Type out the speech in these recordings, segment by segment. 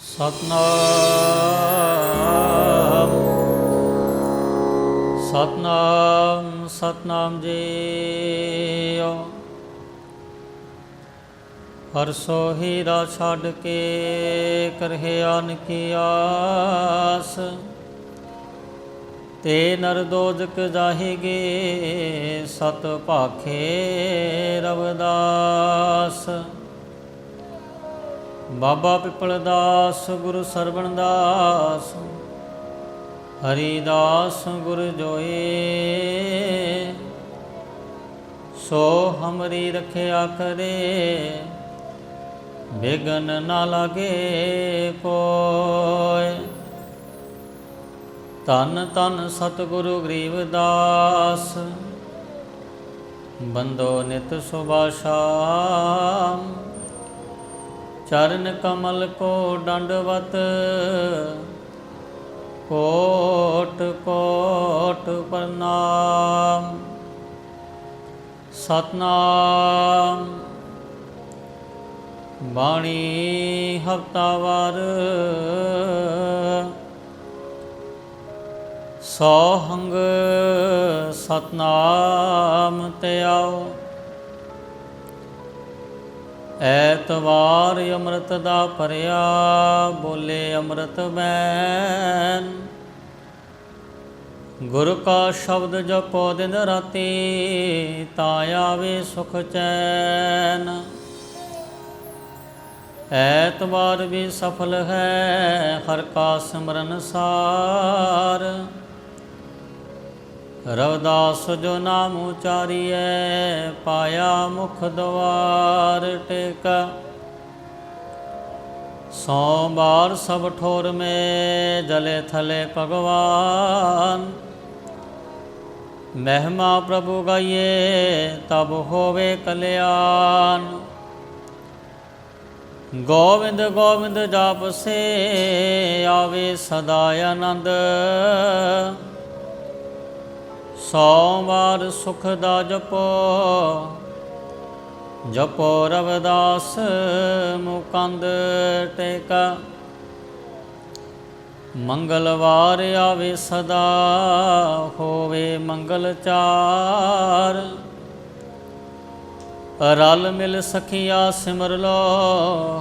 ਸਤਨਾਮ। ਸਤਨਾਮ ਸਤਨਾਮ ਜੀਓ। ਹਰ ਸੋਹੀਰਾ ਛੱਡ ਕੇ ਕਰਹਿ ਆਨ ਕੀ ਆਸ। ਤੇ ਨਰਦੋਜਕ ਦੋਜਕ ਜਾਹਿਗੇ ਸਤ ਭਾਖੇ ਰਵਦਾਸ। ਬਾਬਾ ਪਿਪਲ ਦਾਸ, ਗੁਰੂ ਸਰਵਣ ਦਾਸ ਹਰੀ ਦਾਸ ਗੁਰ ਜੋਏ। ਸੋ ਹਮਰੀ ਰਖਿਆ ਕਰੇ ਬੇਗਨ ਨਾ ਲਾਗੇ ਕੋਏ। ਤਨ ਤਨ ਸਤਿਗੁਰੂ ਗਰੀਵਦਾਸ ਬੰਦੋ ਨਿਤ ਸੁਭਾਸ਼ਾਮ ਚਰਨ ਕਮਲ ਕੋ ਦੰਡਵਤ ਕੋਟ ਕੋਟ ਪ੍ਰਣਾਮ। ਸਤਨਾਮ। ਬਾਣੀ ਹਫਤਾਵਾਰ ਸੋਹੰਗ ਸਤਨਾਮ ਤੇ ਆਓ। ਐਤਵਾਰ ਅੰਮ੍ਰਿਤ ਦਾ ਭਰਿਆ, ਬੋਲੇ ਅੰਮ੍ਰਿਤ ਬੈਨ। ਗੁਰ ਕਾ ਸ਼ਬਦ ਜਪੋ ਦਿਨ ਰਾਤੀ, ਤਾਂ ਆਵੇ ਸੁਖ ਚੈਨ। ਐਤਵਾਰ ਵੀ ਸਫਲ ਹੈ, ਹਰ ਕਾ ਸਿਮਰਨ ਸਾਰ। ਰਵਦਾਸ ਜੋ ਨਾਮ ਉਚਾਰੀਐ, ਪਾਇਆ ਮੁਖ ਦਵਾਰ ਟੇਕਾ। ਸੋਮਵਾਰ ਸਭ ਠੋਰ ਮੇ, ਜਲੇ ਥਲੇ ਭਗਵਾਨ। ਮਹਿਮਾ ਪ੍ਰਭੂ ਗਾਈਏ, ਤਬ ਹੋਵੇ ਕਲਿਆਣ। ਗੋਵਿੰਦ ਗੋਵਿੰਦ ਜਾਪ ਸੇ ਆਵੇ ਸਦਾ ਆਨੰਦ। ਸੋਮਵਾਰ ਸੁਖ ਦਾ ਜਪੋ ਜਪੋ ਰਵਦਾਸ ਮੁਕੰਦ ਟੇਕਾ। ਮੰਗਲਵਾਰ ਆਵੇ ਸਦਾ, ਹੋਵੇ ਮੰਗਲ ਚਾਰ। ਰਲ ਮਿਲ ਸਖੀਆ ਸਿਮਰ ਲੋ,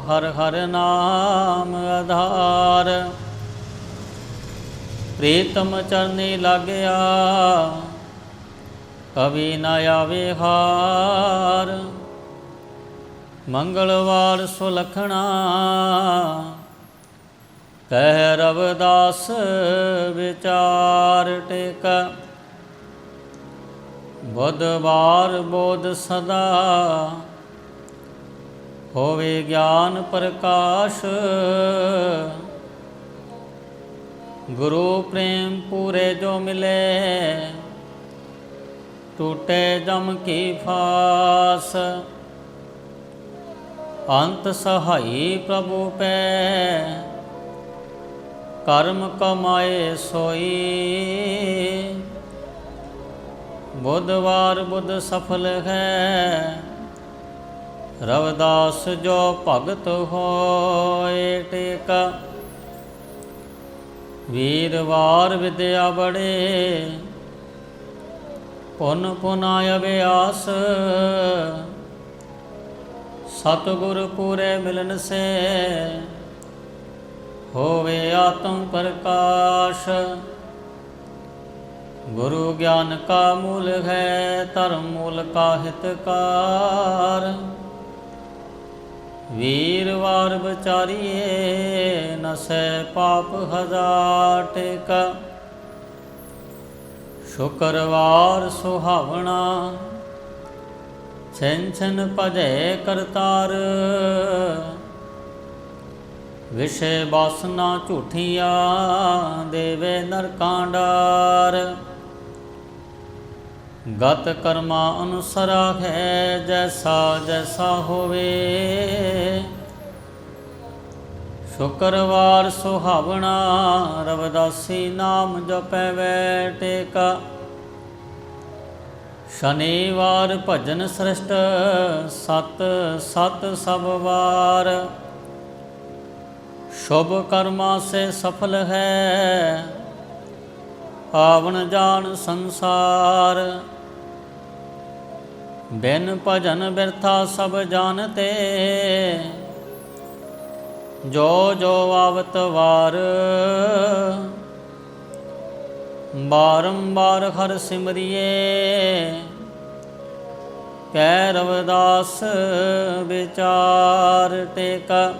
ਹਰ ਹਰ ਨਾਮ ਆਧਾਰ। ਪ੍ਰੀਤਮ ਚਰਨੀ ਲਾਗਿਆ ਕਵੀ ਨਾ ਆਵੇ ਹਾਰ। ਮੰਗਲਵਾਰ ਸੁਲਖਣਾ, ਕਹਿ ਰਵਦਾਸ ਵਿਚਾਰ ਟੇਕਾ। ਬੁੱਧਵਾਰ ਬੋਧ ਸਦਾ, ਹੋਵੇ ਗਿਆਨ ਪ੍ਰਕਾਸ਼। ਗੁਰੂ ਪ੍ਰੇਮ ਪੂਰੇ ਜੋ ਮਿਲੇ ਟੂਟੇ ਜਮ ਕੀ ਫਾਸ। ਅੰਤ ਸਹਾਈ ਪ੍ਰਭੂ ਪੈ। ਕਰਮ ਕਮਾਏ ਸੋਈ। ਬੁੱਧਵਾਰ ਬੁੱਧ ਸਫਲ ਹੈ। ਰਵਦਾਸ ਜੋ ਭਗਤ ਹੋਏ ਟੇਕਾ। ਵੀਰਵਾਰ ਵਿਦਿਆ ਬੜੇ। ਪੁਨ ਪੁਨਾ ਅਭਿਆਸ ਸਤਿਗੁਰ ਪੂਰੇ ਮਿਲਨ ਸੇ, ਹੋਵੇ ਆਤਮ ਪ੍ਰਕਾਸ਼। ਗੁਰੂ ਗਿਆਨ ਕਾ ਮੂਲ ਹੈ, ਧਰਮ ਮੂਲ ਕਾ ਹਿਤਕਾਰ। ਵੀਰਵਾਰ ਵਿਚਾਰੀਏ, ਨਸੈ ਪਾਪ ਹਜ਼ਾਰ ਟੇਕਾ। ਸ਼ੁਕਰਵਾਰ ਸੁਹਾਵਣਾ, ਛਨ ਛਨ ਭਜੈ ਕਰਤਾਰ ਵਿਸ਼ੇ ਬਾਸਨਾ ਝੂਠੀਆਂ ਦੇਵੇ ਨਰਕਾਂਡਾਰ। ਗਤ ਕਰਮਾ ਅਨੁਸਰਾ ਹੈ ਜੈਸਾ ਜੈਸਾ ਹੋਵੇ। ਸ਼ੁਕਰਵਾਰ ਸੁਹਾਵਣਾ, ਰਵਦਾਸੀ ਨਾਮ ਜਪੈ ਵੈ ਟੇਕਾ। ਸ਼ਨੀਵਾਰ ਭਜਨ ਸ੍ਰਿਸ਼ਟ, ਸਤ ਸਤ ਸਭ ਵਾਰ। ਸ਼ੁਭ ਕਰਮਾ ਸੇ ਸਫਲ ਹੈ, ਆਵਣ ਜਾਣ ਸੰਸਾਰ। ਬਿਨ ਭਜਨ ਬਿਰਥਾ ਸਭ ਜਾਣਤੇ ਜੋ ਜੋ ਆਵਤ ਵਾਰ ਬਾਰੰਬਾਰ ਹਰ ਸਿਮਰਿਏ ਕੈ ਰਵਦਾਸ ਵਿਚਾਰ ਟੇਕਾ।